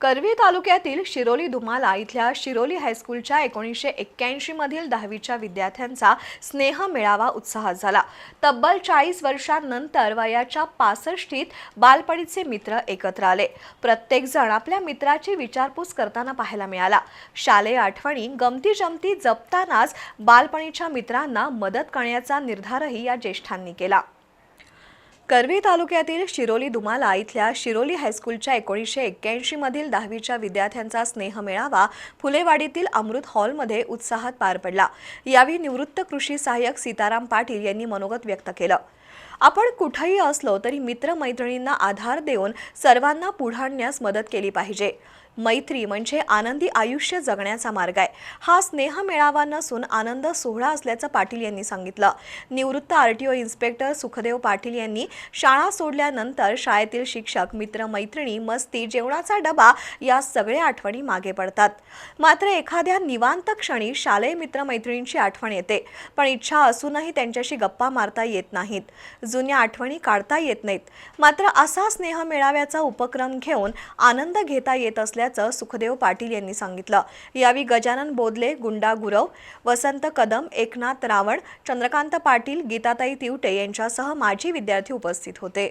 करवी तालुक्यातील शिरोली धुमाला इथल्या शिरोली हायस्कूलच्या एकोणीसशे एक्क्याऐंशी मधील दहावीच्या विद्यार्थ्यांचा स्नेह मेळावा उत्साहात झाला. तब्बल चाळीस वर्षांनंतर वयाच्या पासष्टीत बालपणीचे मित्र एकत्र आले. प्रत्येक जण आपल्या मित्राची विचारपूस करताना पाहायला मिळाला. शालेय आठवणी गमती जमती जपतानाच बालपणीच्या मित्रांना मदत करण्याचा निर्धारही या ज्येष्ठांनी केला. करवी तालुक्यातील शिरोली दुमाला इथल्या शिरोली हायस्कूलच्या एकोणीसशे एक्क्याऐंशी मधील दहावीच्या विद्यार्थ्यांचा स्नेह मेळावा फुलेवाडीतील अमृत हॉलमध्ये उत्साहात पार पडला. यावेळी निवृत्त कृषी सहाय्यक सीताराम पाटील यांनी मनोगत व्यक्त केलं. आपण कुठंही असलो तरी मित्रमैत्रिणींना आधार देऊन सर्वांना पुढे मदत केली पाहिजे. मैत्री म्हणजे आनंदी आयुष्य जगण्याचा मार्ग आहे. हा स्नेह मेळावा नसून आनंद सोहळा असल्याचं पाटील यांनी सांगितलं. निवृत्त R T O inspector Sukhdev Patil यांनी शाळा सोडल्यानंतर शाळेतील शिक्षक मित्रमैत्रिणी मस्ती जेवणाचा डबा या सगळ्या आठवणी मागे पडतात. मात्र एखाद्या निवांत क्षणी शालेय मित्रमैत्रिणींची आठवण येते. पण इच्छा असूनही त्यांच्याशी गप्पा मारता येत नाहीत. जुन्या आठवणी काढता येत नाहीत. मात्र असा स्नेह मेळाव्याचा उपक्रम घेऊन आनंद घेता येत असल्याचं सुखदेव पाटील यांनी सांगितलं. यावेळी गजानन बोदले गुंडा गुरव वसंत कदम एकनाथ रावण चंद्रकांत पाटील गीताताई तिवटे यांच्यासह माजी विद्यार्थी उपस्थित होते.